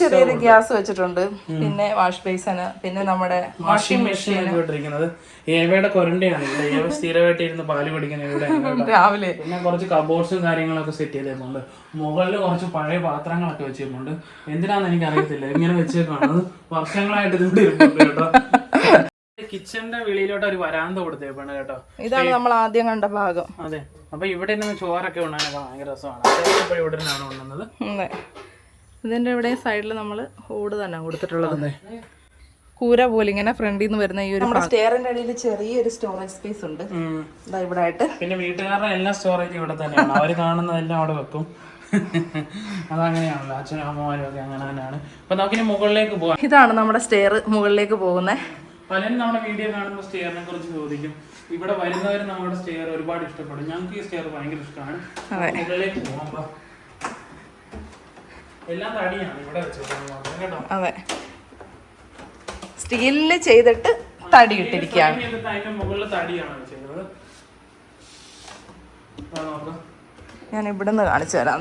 ചെറിയൊരു ഗ്യാസ് വെച്ചിട്ടുണ്ട്. പിന്നെ വാഷ് ബേസന് പിന്നെ നമ്മുടെ വാഷിംഗ് മെഷീൻ ഏവയുടെ കൊരണ്ടയാണ്. ഏവ സ്ഥിരമായിട്ട് ഇരുന്ന് പാൽ കുടിക്കുന്ന രാവിലെ. പിന്നെ കുറച്ച് കബോർഡ്സും കാര്യങ്ങളൊക്കെ സെറ്റ് ചെയ്തിട്ടുണ്ട് മുകളിൽ കുറച്ച് പഴയ പാത്രങ്ങളൊക്കെ വെച്ചിട്ടുണ്ട് എന്തിനാന്ന് എനിക്ക് അറിയത്തില്ല ഇങ്ങനെ വെച്ചേക്കാണ്. വർഷങ്ങളായിട്ട് ഇരിപ്പുണ്ട് കേട്ടോ. കിച്ചന്റെ വെളിയിലോട്ട് ഒരു വരാന്ത കൊടുത്തേക്കാണ് കേട്ടോ. ഇതാണ് നമ്മൾ ആദ്യം കണ്ട ഭാഗം. അതെ. അപ്പൊ ഇവിടെ നിന്ന് ചോറൊക്കെ ഉണ്ടാകാനൊക്കെ ഭയങ്കര രസമാണ്. ഇവിടെ നിന്നാണ് ഉണ്ണുന്നത്. അതെ. ഇതിന്റെ ഇവിടെ സൈഡിൽ നമ്മൾ ഓട് തന്നെ കൊടുത്തിട്ടുള്ളത്. അതെ. കൂര പോലെ ഇങ്ങനെ ഫ്രണ്ടിൽ നിന്ന് വരുന്ന ഈ ഒരു നമ്മുടെ സ്റ്റെയറിന്റെ അടിയിൽ ചെറിയൊരു സ്റ്റോറേജ് സ്പേസ് ഉണ്ട്. ഇതാ ഇവിടെ ആയിട്ട് പിന്നെ വീട്ടുകാരുടെ എല്ലാ സ്റ്റോറേജും ഇവിടെ തന്നെയാണ്. അവർ കാണുന്നതെല്ലാം അവിടെ വെക്കും. അതങ്ങനെയാണല്ലോ. അച്ഛനും അമ്മമാരും ഒക്കെ അങ്ങനെ തന്നെയാണ്. അപ്പൊ നമുക്കിനി മുകളിലേക്ക് പോവാം. ഇതാണ് നമ്മുടെ സ്റ്റെയർ മുകളിലേക്ക് പോകുന്നത് പലരും നമ്മുടെ വീഡിയോ കാണുമ്പോൾ സ്റ്റെയറിനെ കുറിച്ച് ചോദിക്കും. ഇവിടെ വരുന്നവർ നമ്മുടെ സ്റ്റെയർ ഒരുപാട് ഇഷ്ടപ്പെടും. ഞങ്ങൾക്ക് ഈ സ്റ്റെയർ ഭയങ്കര ഇഷ്ടമാണ്. മുകളിലേക്ക് പോകാം വാ. എല്ലാം തടിയാണ് ഇവിടെ വെച്ചേക്കുന്നത് കേട്ടോ. അതെ. സ്റ്റീലിൽ ചെയ്തിട്ട് തടി ഇട്ടിരിക്കുകയാണ്. അതിന്റെ മുകളിൽ തടിയാണ് നോക്കാം. ഞാൻ ഇവിടുന്ന് കാണിച്ചു തരാം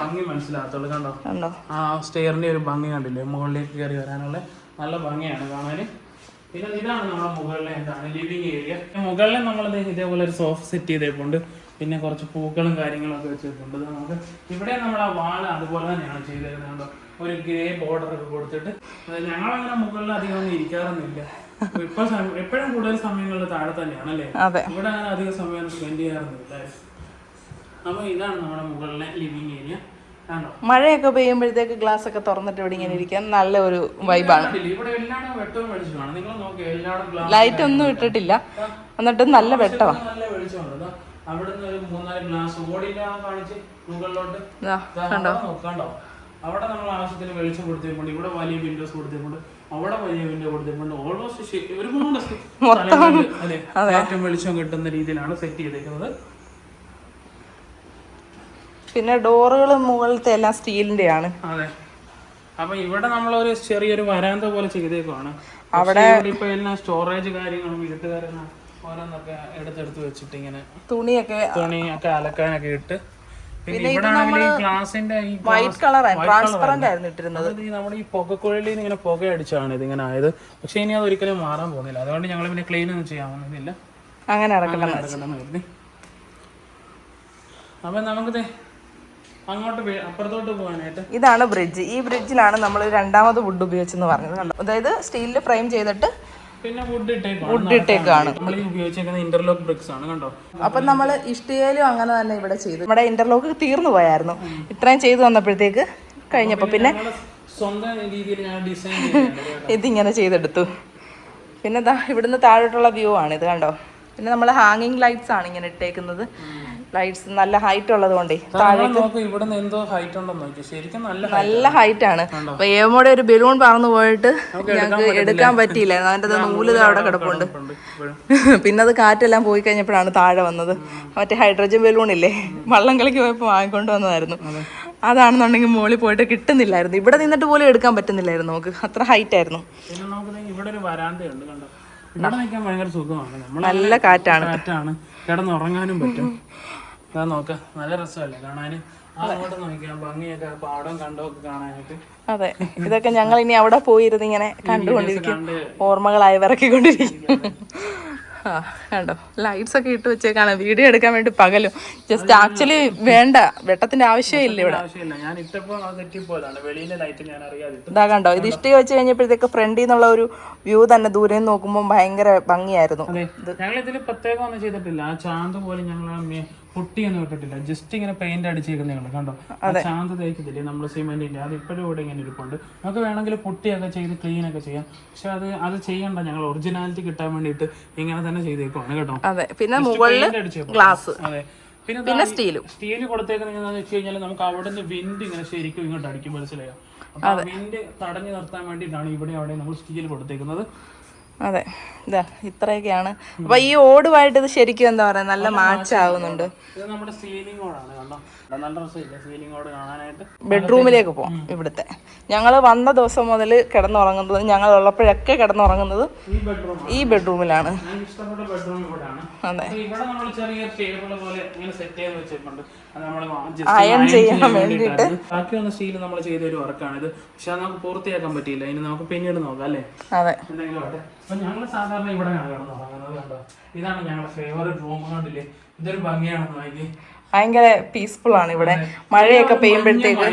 ഭംഗി മനസ്സിലാകത്തുള്ളൂ കണ്ടോ? കണ്ടോ? ആ സ്റ്റെയറിന്റെ ഒരു ഭംഗി കണ്ടില്ലേ? മുകളിലേക്ക് കയറി വരാനുള്ള നല്ല ഭംഗിയാണ് കാണാൻ. പിന്നെ ഇതാണ് നമ്മുടെ മുകളിലെ എന്താണ് ലിവിങ് ഏരിയ മുകളിലെ നമ്മൾ ഇതേപോലെ ഒരു സോഫ സെറ്റ് ചെയ്തേപ്പുണ്ട്. പിന്നെ കുറച്ച് പൂക്കളും കാര്യങ്ങളും ഒക്കെ വെച്ചിട്ടുണ്ട് നമുക്ക് ഇവിടെ നമ്മൾ ആ വാൾ അതുപോലെ തന്നെയാണ് ചെയ്തിരുന്നത് ഒരു ഗ്രേ ബോർഡർ ഒക്കെ കൊടുത്തിട്ട്. ഞങ്ങളങ്ങനെ മുകളിൽ അധികം ഒന്നും ഇരിക്കാറൊന്നുമില്ല. ഇപ്പൊ എപ്പോഴും കൂടുതൽ സമയങ്ങളിൽ താഴെ തന്നെയാണ് അല്ലേ? ഇവിടെ അങ്ങനെ അധികം സമയം സ്പെൻഡ് ചെയ്യാറൊന്നുമില്ല. അപ്പൊ ഇതാണ് നമ്മുടെ മുകളിലെ ലിവിങ് ഏരിയ മഴയൊക്കെ പെയ്യുമ്പോഴത്തേക്ക് ഗ്ലാസ് ഒക്കെ തുറന്നിട്ട് ഇവിടെ ഇങ്ങനെ ഇരിക്കാൻ നല്ല ഒരു വൈബാണ് ലൈറ്റ് ഒന്നും ഇട്ടിട്ടില്ല. എന്നിട്ട് നല്ല വെട്ടമാണ് അവിടുന്ന് ഒരു മൂന്നാൽ ഗ്ലാസ് ഓടില്ല കാണിച്ച് മുകളിലോട്ട്. കണ്ടോ? കണ്ടോ അവിടെ നമ്മൾ ആവശ്യത്തിന് വെളിച്ചം കൊടുത്തിട്ടുണ്ട്. ഇവിടെ വലിയ വിൻഡോസ് കൊടുത്തിട്ടുണ്ട്. അവിടെ വലിയ വിൻഡോ കൊടുത്തിട്ടുണ്ട്. ഓൾമോസ്റ്റ് ഒരുപാട് ഏറ്റവും വെളിച്ചം കിട്ടുന്ന രീതിയിലാണ് സെറ്റ് ചെയ്തേക്കുന്നത്. പിന്നെ ഡോറുകൾ മുകളിലത്തെ എല്ലാം സ്റ്റീലിന്റെ ആണ് അതെ. അപ്പൊ ഇവിടെ നമ്മളൊരു ചെറിയൊരു വരാന്ത പോലെ ചെയ്തേക്കുവാണ്. അവിടെ ഇപ്പൊ എല്ലാം സ്റ്റോറേജ് കാര്യങ്ങളും വീട്ടുകാരെല്ലാം ഓരോന്നൊക്കെ എടുത്തെടുത്ത് വെച്ചിട്ട് ഇങ്ങനെ തുണിയൊക്കെ തുണിയൊക്കെ അലക്കാനൊക്കെ ഇട്ട്. പിന്നെ ഇവിടെ ഗ്ലാസിന്റെ ഈ വൈറ്റ് കളറാണ് ട്രാൻസ്പെറന്റ് ആയിരുന്നു. ഇട്ടിരുന്നത്. നമ്മുടെ ഈ പുകക്കുഴലിൽ നിന്ന് ഇങ്ങനെ പുക അടിച്ചാണ് ഇതിങ്ങനെ ആയത്. പക്ഷെ ഇനി അത് ഒരിക്കലും മാറാൻ പോകുന്നില്ല. അതുകൊണ്ട് ഞങ്ങൾ പിന്നെ ക്ലീൻ ഒന്നും ചെയ്യാൻ പോകുന്നില്ല. അങ്ങനെ ഇറക്കണം അപ്പൊ നമുക്കിത് അങ്ങോട്ട് അപ്പുറത്തോട്ട് പോകാനായിട്ട് ഇതാണ് ബ്രിഡ്ജ് ഈ ബ്രിഡ്ജിലാണ് നമ്മൾ രണ്ടാമത് വുഡ് ഉപയോഗിച്ചെന്ന് പറഞ്ഞത് കണ്ടോ? അതായത് സ്റ്റീലിൽ ഫ്രെയിം ചെയ്തിട്ട് പിന്നെ വുഡ് ഇട്ടേക്കാണ് വുഡ് ഇട്ടേക്കാണ് നമ്മൾ ഉപയോഗിച്ചേക്കുന്ന ഇന്റർലോക്ക് ബ്രിക്സ് ആണ് കണ്ടോ? അപ്പം നമ്മൾ ഇഷ്ടികയിലും അങ്ങനെ തന്നെ ഇവിടെ ചെയ്തു. നമ്മുടെ ഇന്റർലോക്ക് തീർന്നു പോയായിരുന്നു. ഇത്രയും ചെയ്തു വന്നപ്പോഴത്തേക്ക് കഴിഞ്ഞപ്പോ. പിന്നെ സ്വന്തം രീതിയിൽ ഞാൻ ഡിസൈൻ ഇതിങ്ങനെ ചെയ്തെടുത്തു. പിന്നെ ഇവിടുന്ന് താഴോട്ടുള്ള വ്യൂ ആണ് ഇത് കണ്ടോ? പിന്നെ നമ്മൾ ഹാങ്ങിങ് ലൈറ്റ്സ് ആണ് ഇങ്ങനെ ഇട്ടേക്കുന്നത്. ലൈറ്റ്സ് നല്ല ഹൈറ്റ് ഉള്ളത് കൊണ്ടേ. നല്ല ഹൈറ്റ് ആണ്. അപ്പൊ ഏമോടെ ഒരു ബലൂൺ പറന്നു പോയിട്ട് ഞങ്ങൾക്ക് എടുക്കാൻ പറ്റിയില്ല. അതിന്റെ നൂൽ ദാ അവിടെ കിടപ്പുണ്ട്. പിന്നെ അത് കാറ്റെല്ലാം പോയി കഴിഞ്ഞപ്പോഴാണ് താഴെ വന്നത്. മറ്റേ ഹൈഡ്രജൻ ബലൂൺ ഇല്ലേ? വള്ളം കളിക്ക് പോയപ്പോൾ വാങ്ങിക്കൊണ്ട് വന്നതായിരുന്നു. അതാണെന്നുണ്ടെങ്കിൽ മുകളിൽ പോയിട്ട് കിട്ടുന്നില്ലായിരുന്നു. ഇവിടെ നിന്നിട്ട് പോലും എടുക്കാൻ പറ്റുന്നില്ലായിരുന്നു നമുക്ക്. അത്ര ഹൈറ്റ് ആയിരുന്നു. ഇവിടെ ഒരു വരാന്തയുണ്ട് കണ്ടോ? ഇവിടെ നിൽക്കാൻ ഭയങ്കര സുഖമാണ്. നല്ല കാറ്റാണ്. കാറ്റാണ്. കിടന്നുറങ്ങാനും പറ്റും. അതാ നോക്ക നല്ല രസമല്ലേ കാണാനായിട്ട്. അതെ ഇതൊക്കെ ഞങ്ങൾ ഇനി അവിടെ പോയിരുന്ന് ഇങ്ങനെ കണ്ടുകൊണ്ടിരിക്കും. ഓർമ്മകളായി വിറക്കിക്കൊണ്ടിരിക്കും. ആ കണ്ടോ? ലൈറ്റ്സ് ഒക്കെ ഇട്ട് വെച്ചേക്കാണ്. വീഡിയോ എടുക്കാൻ വേണ്ടി പകലും. ജസ്റ്റ് ആക്ച്വലി വേണ്ട. വെട്ടത്തിന്റെ ആവശ്യമില്ല ഇവിടെ. ഞാൻ ഞാൻ ഇതാ കണ്ടോ? ഇത് ഇഷ്ടിക വെച്ച് കഴിഞ്ഞപ്പോഴത്തേക്ക് ഫ്രണ്ടിൽ നിന്നുള്ള ഒരു വ്യൂ തന്നെ ദൂരെ നോക്കുമ്പോൾ ഭയങ്കര ഭംഗിയായിരുന്നു. ഞങ്ങൾ ഇതിൽ പ്രത്യേകം ഒന്നും ചെയ്തിട്ടില്ല. ആ ചാന്ത് പോലെ ഞങ്ങൾ പൊട്ടിയൊന്നും ഇട്ടിട്ടില്ല. ജസ്റ്റ് ഇങ്ങനെ പെയിന്റ് അടിച്ചേക്കുന്ന കണ്ടോ? ആ ചാന്ത് തേക്കത്തില്ലേ? നമ്മൾ സിമെന്റിന്റെ അത് ഇപ്പോഴും ഇവിടെ ഇങ്ങനെ ഇരിപ്പുണ്ട്. നമുക്ക് വേണമെങ്കിൽ പൊട്ടിയൊക്കെ ചെയ്ത് ക്ലീൻ ഒക്കെ ചെയ്യാം. പക്ഷെ അത് അത് ചെയ്യണ്ട. ഞങ്ങൾ ഒറിജിനാലിറ്റി കിട്ടാൻ വേണ്ടിയിട്ട് ഇങ്ങനെ തന്നെ ചെയ്തേക്കുവാണ് കേട്ടോ. അതെ. പിന്നെ മുകളിൽ ഗ്ലാസ് അതെ. പിന്നെ സ്റ്റീൽ സ്റ്റീലും സ്റ്റീൽ കൊടുത്തേക്കുന്നത് വെച്ച് കഴിഞ്ഞാൽ നമുക്ക് അവിടെ നിന്ന് വിൻഡ് ഇങ്ങനെ ശരിക്കും ഇങ്ങോട്ട് അടിക്കും മനസ്സിലായോ? വിൻഡ് തടഞ്ഞു നിർത്താൻ വേണ്ടിയിട്ടാണ് ഇവിടെ അവിടെ നമ്മൾ സ്റ്റീൽ കൊടുത്തേക്കുന്നത്. അതെ. ഇതാ ഇത്രയൊക്കെയാണ്. അപ്പൊ ഈ ഓടുമായിട്ട് ഇത് ശരിക്കും എന്താ പറയാ നല്ല മാച്ച് ആവുന്നുണ്ട്. ബെഡ്റൂമിലേക്ക് പോവാം ഇവിടുത്തെ. ഞങ്ങൾ വന്ന ദിവസം മുതൽ കിടന്നുറങ്ങുന്നത് ഞങ്ങൾ ഉള്ളപ്പോഴൊക്കെ കിടന്നുറങ്ങുന്നത് ഈ ബെഡ്റൂമിലാണ്. അതെ. ഇവിടെ നമ്മൾ ചെറിയ ടേബിൾ പോലെ ഇങ്ങനെ സെറ്റ് ചെയ്ത് വെച്ചിട്ടുണ്ട്. അത് Iron ചെയ്യാൻ വേണ്ടിയിട്ട്. ബാക്കി വന്ന സ്റ്റീൽ നമ്മൾ ചെയ്ത ഒരു വർക്കാണ് ഇത്. പക്ഷെ അത് നമുക്ക് പൂർത്തിയാക്കാൻ പറ്റിയില്ല. ഇനി നമുക്ക് പിന്നീട് നോക്കാം അല്ലേ? അതെ. എന്തെങ്കിലും ആട്ടെ അപ്പൊ ഞങ്ങൾ സാധാരണ ഇവിടെയാണ് കിടന്നുറങ്ങുന്നത് കണ്ടോ? ഇതാണ് ഞങ്ങളുടെ ഫേവറേറ്റ് റൂം കണ്ടില്ലേ? ഇതൊരു ഭംഗിയാണെന്ന് നോക്കി ഭയങ്കര പീസ്ഫുൾ ആണ് ഇവിടെ. മഴയൊക്കെ പെയ്യുമ്പോഴത്തേക്ക്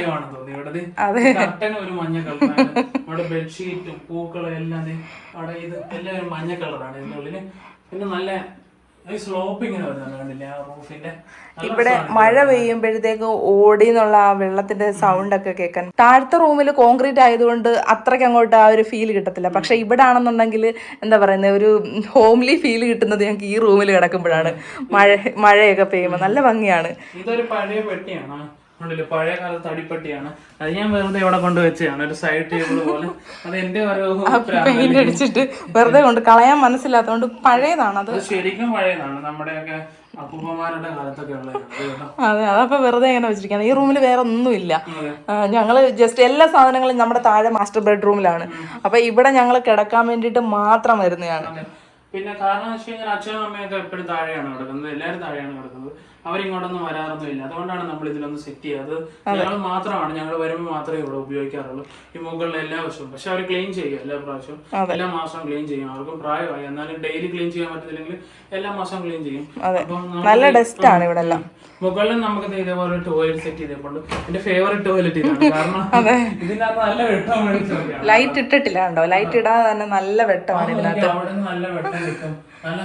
കർട്ടൻ ഒരു മഞ്ഞ കളറാണ് അവിടെ ബെഡ്ഷീറ്റും പൂക്കളും എല്ലാം അവിടെ ഇത് എല്ലാം മഞ്ഞ കളറാണ് ഇതിനുള്ളിൽ പിന്നെ നല്ല ഇവിടെ മഴ പെയ്യുമ്പോഴത്തേക്ക് ഓടി എന്നുള്ള ആ വെള്ളത്തിന്റെ സൗണ്ട് ഒക്കെ കേൾക്കാൻ. താഴത്തെ റൂമിൽ കോൺക്രീറ്റ് ആയതുകൊണ്ട് അത്രയ്ക്ക് അങ്ങോട്ട് ആ ഒരു ഫീൽ കിട്ടത്തില്ല. പക്ഷെ ഇവിടെ ആണെന്നുണ്ടെങ്കിൽ എന്താ പറയുന്നത് ഒരു ഹോംലി ഫീൽ കിട്ടുന്നത് ഞങ്ങൾക്ക് ഈ റൂമിൽ കിടക്കുമ്പോഴാണ്. മഴ മഴയൊക്കെ പെയ്യുമ്പോൾ നല്ല ഭംഗിയാണ്. ഇതൊരു പഴയ പെട്ടിയാണ്? ഉണ്ടല്ലോ? പഴയ കാലത്ത് തടിപ്പട്ടിയാണ്. അത് ഞാൻ വെറുതെ ഇവിടെ കൊണ്ടുവച്ചതാണ് ഒരു സൈഡ് ടേബിൾ പോലെ. അത് എന്റെ ഒരു പെയിന്റ് അടിച്ചിട്ട് വെറുതെ കൊണ്ട് കളയാൻ മനസ്സിലാത്തതുകൊണ്ട് പഴയതാണ് അത്. ശരിക്കും പഴയതാണ്. നമ്മുടെയൊക്കെ അപ്പൂപ്പന്മാരുടെ കാലത്തൊക്കെ അതെ അതപ്പോ വെറുതെ ഇങ്ങനെ വെച്ചിരിക്കുന്നത് ഈ റൂമിൽ വേറെ ഒന്നുമില്ല. ഇല്ല ഞങ്ങൾ ജസ്റ്റ് എല്ലാ സാധനങ്ങളും നമ്മുടെ താഴെ മാസ്റ്റർ ബെഡ്റൂമിലാണ് അപ്പൊ ഇവിടെ ഞങ്ങൾ കിടക്കാൻ വേണ്ടിയിട്ട് മാത്രം വരുന്നതാണ്. പിന്നെ കാരണം വെച്ച് കഴിഞ്ഞാൽ അച്ഛനും അമ്മയൊക്കെ എപ്പോഴും താഴെയാണ് കിടക്കുന്നത്. എല്ലാരും താഴെയാണ് കിടക്കുന്നത്. അവരിങ്ങോട്ടൊന്നും വരാറൊന്നും ഇല്ല അതുകൊണ്ടാണ് നമ്മൾ ഇതിലൊന്ന് സെറ്റ് ചെയ്യുന്നത് അത് ഞങ്ങൾ മാത്രമാണ്. ഞങ്ങൾ വരുമ്പോൾ മാത്രമേ ഇവിടെ ഉപയോഗിക്കാറുള്ളൂ. ഈ മുകളിൽ എല്ലാ വശവും. പക്ഷെ അവർ ക്ലീൻ ചെയ്യും എല്ലാ പ്രാവശ്യവും. എല്ലാ മാസവും ക്ലീൻ ചെയ്യും. അവർക്കും പ്രായമായി. എന്നാലും ഡെയിലി ക്ലീൻ ചെയ്യാൻ പറ്റത്തില്ലെങ്കിൽ എല്ലാ മാസവും ക്ലീൻ ചെയ്യും. നല്ല ഡസ്റ്റ് ആണ് ഇവിടെ എല്ലാം. മുകളിൽ നമുക്ക് ഇതേപോലെ ടോയ്ലറ്റ് സെറ്റ് ചെയ്തേക്കൊണ്ട് എന്റെ ഫേവറേറ്റ് ടോയ്ലറ്റ് ഇതാണ്. കാരണം ഇതിനകത്ത് നല്ല വെട്ടം ലൈറ്റ് ഇട്ടിട്ടില്ല കണ്ടോ? ലൈറ്റ് ഇടാതെ തന്നെ നല്ല വെട്ടമാണ് ഇതിനകത്ത്. അവിടെ നല്ല വെട്ടം കിട്ടും. നല്ല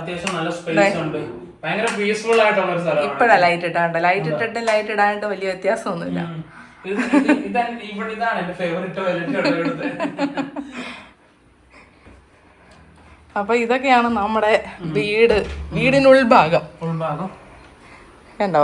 അത്യാവശ്യം നല്ല സ്പേസ് ഉണ്ട്. ഭയങ്കര പീസ്ഫുൾ ആയിട്ടുള്ള ഒരു സ്ഥലം ഇപ്പഴാ ലൈറ്റ് ഇട്ടാണ്ട് ലൈറ്റ് ഇട്ടിട്ട് ലൈറ്റ് ഇടാണ്ട് വലിയ വ്യത്യാസമൊന്നുമില്ല. ഇതാണ് എന്റെ ഫേവറേറ്റ് ടോയ്ലറ്റ് അപ്പൊ ഇതൊക്കെയാണ് നമ്മുടെ വീട്. വീടിന് ഉൾഭാഗം. ഉൾഭാഗം കണ്ടോ?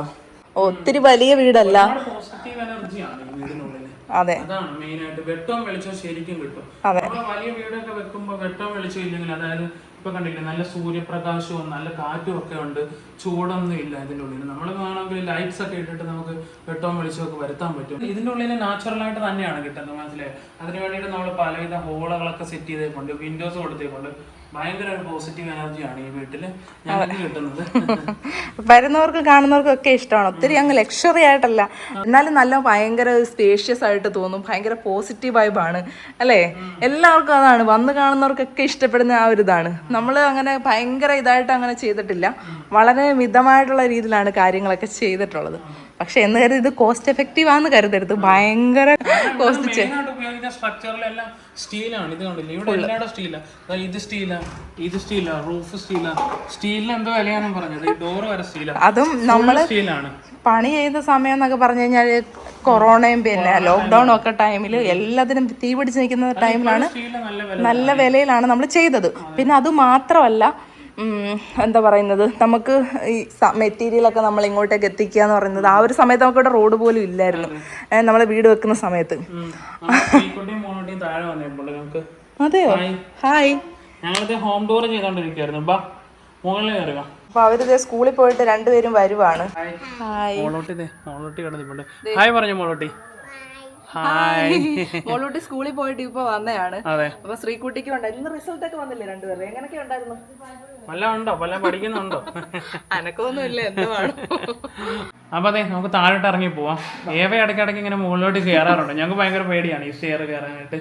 ഒത്തിരി വലിയ വീടല്ല. പോസിറ്റീവ് എനർജിയാണ് വീടിനുള്ളിൽ. അതെ. അതാണ് മെയിൻ ആയിട്ട് വെട്ടവും വെളിച്ചവും ശരിക്കും കിട്ടും. അതെ. വലിയ വീടൊക്കെ വെക്കുമ്പോൾ വെട്ടവും വെളിച്ചവും ഇല്ലെങ്കിൽ അതായത് ഇപ്പൊ കണ്ടില്ലേ നല്ല സൂര്യപ്രകാശവും നല്ല കാറ്റും ഒക്കെ ഉണ്ട്. ചൂടൊന്നും ഇല്ല ഇതിന്റെ ഉള്ളിൽ നമ്മൾ വേണമെങ്കിൽ ലൈറ്റ്സ് ഒക്കെ ഇട്ടിട്ട് നമുക്ക് വെട്ടവും വെളിച്ചവും ഒക്കെ വരുത്താൻ പറ്റും. ഇതിന്റെ ഉള്ളിൽ നാച്ചുറൽ ആയിട്ട് തന്നെയാണ് കിട്ടുന്നത്. മനസ്സിലായി? അതിന് വേണ്ടിയിട്ട് നമ്മൾ പലവിധ ഹോളുകളൊക്കെ സെറ്റ് ചെയ്തേക്കുണ്ട് വിൻഡോസ് കൊടുത്തേക്കുണ്ട് ഭയങ്കര ഒരു പോസിറ്റീവ് എനർജിയാണ് ഈ ഞങ്ങൾക്ക് കിട്ടുന്നത്. വരുന്നവർക്കും കാണുന്നവർക്കും ഒക്കെ ഇഷ്ടമാണ്. ഒത്തിരി അങ്ങ് ലക്ഷറി ആയിട്ടല്ല. എന്നാലും നല്ല ഭയങ്കര സ്പേഷ്യസ് ആയിട്ട് തോന്നും. ഭയങ്കര പോസിറ്റീവ് വൈബാണ് അല്ലേ? എല്ലാവർക്കും അതാണ്. വന്ന് കാണുന്നവർക്കൊക്കെ ഇഷ്ടപ്പെടുന്ന ആ ഒരു ഇതാണ്. നമ്മൾ അങ്ങനെ ഭയങ്കര ഇതായിട്ട് അങ്ങനെ ചെയ്തിട്ടില്ല. വളരെ മിതമായിട്ടുള്ള രീതിയിലാണ് കാര്യങ്ങളൊക്കെ ചെയ്തിട്ടുള്ളത്. പക്ഷെ എന്ന് കരുതി ഇത് കോസ്റ്റ് എഫക്റ്റീവ് ആണെന്ന് കരുതരുത്. ഭയങ്കര കോസ്റ്റ് സ്ട്രക്ചറിലെല്ലാം സ്റ്റീലാണ് ഇത് കണ്ടില്ലേ? ഇവിടെ എല്ലാവരുടെ സ്റ്റീലാണ് ഇത് സ്റ്റീലാ ഇത് റൂഫ് സ്റ്റീലാ സ്റ്റീലിന് എന്തോ വിലയാണെന്ന് പറഞ്ഞത്? ഡോറ് വരെ അതും നമ്മൾ സ്റ്റീലാണ് പണി ചെയ്ത സമയം എന്നൊക്കെ പറഞ്ഞു കഴിഞ്ഞാൽ കൊറോണയും പിന്നെ ലോക്ക്ഡൗണും ഒക്കെ ടൈമിൽ എല്ലാത്തിനും തീ പിടിച്ച് നിൽക്കുന്ന ടൈമിലാണ് നല്ല വിലയിലാണ് നമ്മൾ ചെയ്തത്. പിന്നെ അത് മാത്രമല്ല എന്താ പറയുന്നത്? നമുക്ക് ഈ മെറ്റീരിയലൊക്കെ നമ്മൾ ഇങ്ങോട്ടേക്ക് എത്തിക്കുക എന്ന് പറയുന്നത് ആ ഒരു സമയത്ത് നമുക്ക് ഇവിടെ റോഡ് പോലും ഇല്ലായിരുന്നു. നമ്മളെ വീട് വെക്കുന്ന സമയത്ത്. അതെയോ? ഹായ്. ഞങ്ങളിത് ഹോം ടൂർ ചെയ്തോണ്ടിരിക്കുവായിരുന്നു. ബാ മുകളിൽ കയറുക അപ്പൊ അവരിത് സ്കൂളിൽ പോയിട്ട് രണ്ടുപേരും വരുവാണ്. ഹായ്. മോളോട്ടി ഇതേ മോളോട്ടി കിടന്നിട്ടുണ്ട്. ഹായ് പറഞ്ഞു മോളോട്ടി. ഹായ് മോളൂട്ടി സ്കൂളിൽ പോയിട്ട് ഇപ്പൊ വന്നതാണ് അപ്പൊ ശ്രീകുട്ടിക്ക് ഉണ്ടായിരുന്നു ഇന്ന് റിസൾട്ട് ഒക്കെ വന്നില്ലേ രണ്ടുപേരും? എങ്ങനെയൊക്കെ ഉണ്ടായിരുന്നു? വല്ല ഉണ്ടോ? വല്ല പഠിക്കുന്നുണ്ടോ? അനക്കൊന്നും ഇല്ല എന്തുവാണ് അപ്പൊ അതെ നമുക്ക് താഴോട്ട് ഇറങ്ങി പോവാം. ഏവ ഇടയ്ക്കിടയ്ക്ക് ഇങ്ങനെ മുകളിലോട്ട് കയറാറുണ്ട് ഞങ്ങൾക്ക് ഭയങ്കര പേടിയാണ് ഈ സ്റ്റെയർ കയറാനായിട്ട്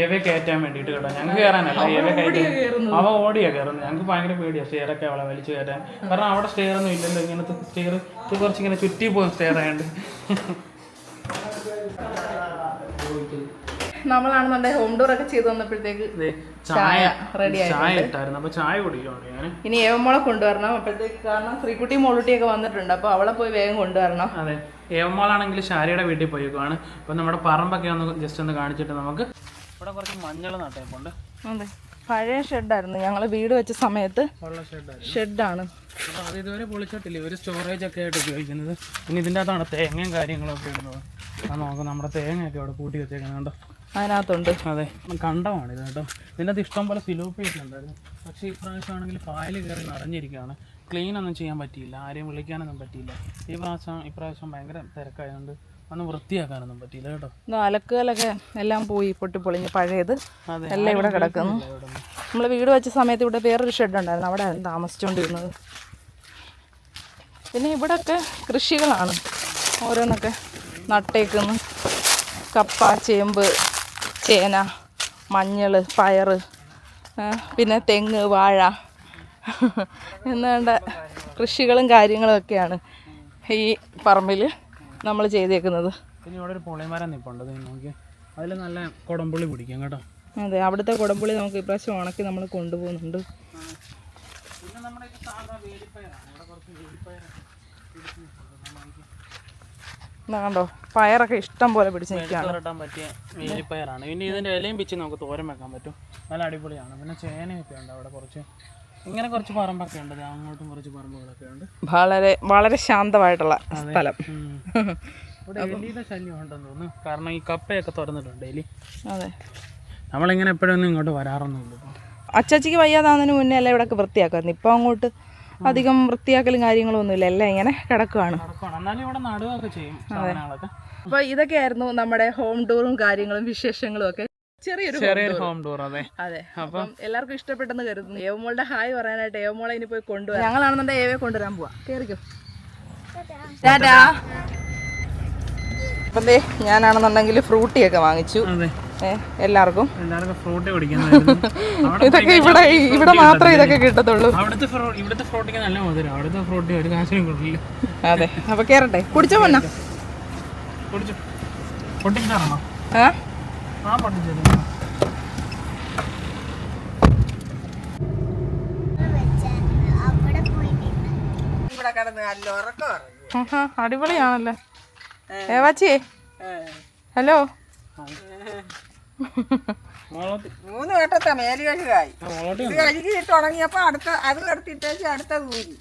ഏവയെ കയറ്റാൻ വേണ്ടിയിട്ട് കേട്ടോ. ഞങ്ങൾക്ക് കയറാനല്ല ഏവ കയറ്റാൻ അവ ഓടിയാ കയറുന്നത് ഞങ്ങൾക്ക് ഭയങ്കര പേടിയാണ് സ്റ്റെയറൊക്കെ അവളെ വലിച്ചു കയറ്റാൻ. കാരണം അവിടെ സ്റ്റെയർ ഒന്നും ഇല്ലല്ലോ. ഇങ്ങനത്തെ സ്റ്റെയർ കുറച്ച് ഇങ്ങനെ ചുറ്റി പോകും സ്റ്റെയർ ആയതുകൊണ്ട് നമ്മളാണെന്നുണ്ടെങ്കിൽ ഹോം ടൂർ ഒക്കെ ചെയ്തു വന്നപ്പോഴത്തേക്ക് ചായ റെഡി ആയിട്ടായിരുന്നു അപ്പൊ ചായ കുടിക്കുന്നുണ്ട് ഞാൻ ഇനി ഏവമോളെ കൊണ്ടുവരണം. അപ്പോഴത്തേക്ക് കാരണം ശ്രീകുട്ടി ഒക്കെ വന്നിട്ടുണ്ട്. അപ്പൊ അവളെ പോയി വേഗം കൊണ്ടുവരണം. അതെ ഏവമോളാണെങ്കിൽ ശാരിയുടെ വീട്ടിൽ പോയേക്കുവാണ് അപ്പൊ നമ്മുടെ പറമ്പൊക്കെ ഒന്ന് ജസ്റ്റ് ഒന്ന് കാണിച്ചിട്ട് നമുക്ക് ഇവിടെ കുറച്ച് മഞ്ഞൾ നട്ടേപ്പുണ്ട്. അതെ പഴയ ഷെഡായിരുന്നു ഞങ്ങൾ വീട് വെച്ച സമയത്ത് ഷെഡാണ് അപ്പോൾ അത് ഇതുവരെ പൊളിച്ചിട്ടില്ല. ഒരു സ്റ്റോറേജ് ഒക്കെ ആയിട്ട് ഉപയോഗിക്കുന്നത്. പിന്നെ ഇതിന്റെ അകത്താണ് തേങ്ങയും കാര്യങ്ങളൊക്കെ ഇടുന്നത്. നോക്കാം നമ്മുടെ തേങ്ങയൊക്കെ അവിടെ കൂട്ടി വെച്ചേക്കുന്നത് കണ്ടോ? അതിനകത്തുണ്ട്. അതെ കണ്ടമാണ് ഇത് കേട്ടോ. ഇതിന്റെ അകത്ത് ഇഷ്ടം പോലെ സിലോപ്പി ഉണ്ടായിരുന്നു പക്ഷേ ഇപ്രാവശ്യം ആണെങ്കിൽ പായൽ കയറി നിറഞ്ഞിരിക്കുകയാണ്. ക്ലീൻ ഒന്നും ചെയ്യാൻ പറ്റിയില്ല. ആരെയും വിളിക്കാനൊന്നും പറ്റിയില്ല. ഈ പ്രാവശ്യം ഇപ്രാവശ്യം ഭയങ്കര തിരക്കായതുകൊണ്ട് ഒന്ന് വൃത്തിയാക്കാനൊന്നും പറ്റിയില്ല കേട്ടോ. അലക്കുകളൊക്കെ എല്ലാം പോയി പൊട്ടി പൊളിഞ്ഞ് പഴയത് എല്ലാം ഇവിടെ കിടക്കുന്നു. നമ്മൾ വീട് വെച്ച സമയത്ത് ഇവിടെ വേറൊരു ഷെഡ് ഉണ്ടായിരുന്നു. അവിടെ താമസിച്ചുകൊണ്ടിരുന്നത് പിന്നെ ഇവിടെയൊക്കെ കൃഷികളാണ് ഓരോന്നൊക്കെ. നട്ടേക്കുന്നു. കപ്പ ചേമ്പ് ചേന മഞ്ഞൾ പയർ പിന്നെ തെങ്ങ് വാഴ. എന്ന് വേണ്ട കൃഷികളും കാര്യങ്ങളും ഒക്കെയാണ് ഈ പറമ്പിൽ നമ്മൾ ചെയ്തേക്കുന്നത്. പിന്നെ ഇവിടെ ഒരു പുളിമരം നിൽപ്പുണ്ട് നോക്കി അതിൽ നല്ല കുടംപുള്ളി പിടിക്കും കേട്ടോ. അതെ അവിടുത്തെ കുടംപുളി നമുക്ക് ഇപ്രാവശ്യം ഉണക്കി നമ്മൾ കൊണ്ടുപോകുന്നുണ്ട്. പിന്നെ നമ്മുടെ സാധാ വേലിപ്പയറാണ്. ഇവിടെ കുറച്ച് വേലിപ്പയർ എന്നാ കണ്ടോ പയറൊക്കെ ഇഷ്ടം പോലെ പിടിച്ച് നിൽക്കുകയാണ്. പറ്റിയ വേലിപ്പയറാണ് പിന്നെ ഇതിന്റെ ഇലയും പിച്ച് നമുക്ക് തോരൻ വെക്കാൻ പറ്റും. നല്ല അടിപൊളിയാണ്. പിന്നെ ചേനയൊക്കെ ഉണ്ട് അവിടെ കുറച്ച്. ഇങ്ങനെ കുറച്ച് പറമ്പൊക്കെ ഉണ്ട്. അങ്ങോട്ടും കുറച്ച് പറമ്പുകളൊക്കെ ഉണ്ട്. വളരെ വളരെ ശാന്തമായിട്ടുള്ള സ്ഥലം. ഇവിടെ എലിയുടെ ശല്യം ഉണ്ടെന്ന് തോന്നുന്നു. കാരണം ഈ കപ്പയൊക്കെ തുറന്നിട്ടുണ്ട് എലി. അതെ. നമ്മളിങ്ങനെ എപ്പോഴൊന്നും ഇങ്ങോട്ട് വരാറൊന്നുമില്ല അച്ചാച്ചിക്ക് വയ്യാതാകുന്നതിന് മുന്നേ അല്ല ഇവിടെ വൃത്തിയാക്കുമായിരുന്നു ഇപ്പം അങ്ങോട്ട് അധികം വൃത്തിയാക്കലും കാര്യങ്ങളും ഒന്നുമില്ല എല്ലാം ഇങ്ങനെ കിടക്കുകയാണ് അപ്പൊ സാധനങ്ങളൊക്കെ. അപ്പോൾ ഇതൊക്കെയായിരുന്നു നമ്മുടെ ഹോം ടൂറും കാര്യങ്ങളും വിശേഷങ്ങളും ഒക്കെ. ചെറിയൊരു ചെറിയൊരു ഹോം ടൂർ അതെ. അതെ. അപ്പം എല്ലാവർക്കും ഇഷ്ടപ്പെട്ടെന്ന് കരുതുന്നു. ഏവമോളുടെ ഹായ് പറയാനായിട്ട് ഏവമോളെ ഇനി പോയി കൊണ്ടുവരാം. ഞങ്ങളാണെന്നുണ്ടെങ്കിൽ ഏവയെ കൊണ്ടുവരാൻ പോവാം. കേറിക്കും. അപ്പം ദേ ഞാനാണെന്നുണ്ടെങ്കിൽ ഫ്രൂട്ടിയൊക്കെ വാങ്ങിച്ചു. അതെ. എല്ലാവർക്കും. ഇതൊക്കെ ഇവിടെ ഇവിടെ മാത്രമേ ഇതൊക്കെ കിട്ടത്തുള്ളൂ. അവിടുത്തെ ഫ്രൂ- ഇവിടുത്തെ ഫ്രൂട്ടിക്ക് നല്ല മധുരം. അവിടുത്തെ ഫ്രൂട്ടി ഒരു കാശിനും കിട്ടില്ല അതെ. അപ്പൊ കേറട്ടെ. കുടിച്ചോ. ആഹാ, അടിപൊളിയാണല്ലോ. ഹലോ. മോളോട്ടി മൂന്ന് വട്ടത്തെ മേൽ കഴുകായി ഇത് കഴുകിയിട്ട് ഉണങ്ങിയപ്പോ അടുത്ത അത് കടത്തിട്ടേച്ച് അടുത്ത കൂരി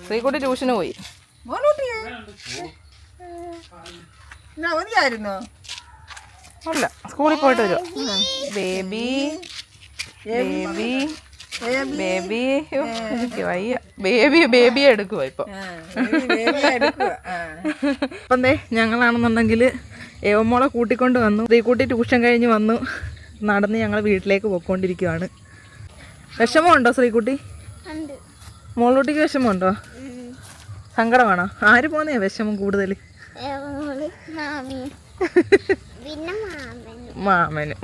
ശ്രീകുട്ടി ട്യൂഷന് പോയി. അവധിയായിരുന്നു? അല്ല സ്കൂളിൽ പോയിട്ട് വരും. ബേബി. ബേബി. ബേബി വയ്യ. ഇപ്പൊ. അപ്പം ദേ ഞങ്ങളാണെന്നുണ്ടെങ്കിൽ ഏവമോളെ കൂട്ടിക്കൊണ്ട് വന്നു. കൂട്ടി ട്യൂഷൻ കഴിഞ്ഞ് വന്നു. നടന്ന് ഞങ്ങൾ വീട്ടിലേക്ക് പോയിക്കൊണ്ടിരിക്കുവാണ്. വിഷമമുണ്ടോ ശ്രീകുട്ടി? മോളൂട്ടിക്ക് വിഷമമുണ്ടോ? സങ്കടമാണോ? ആര് പോന്നെയാ വിഷമം കൂടുതൽ? മാമന്.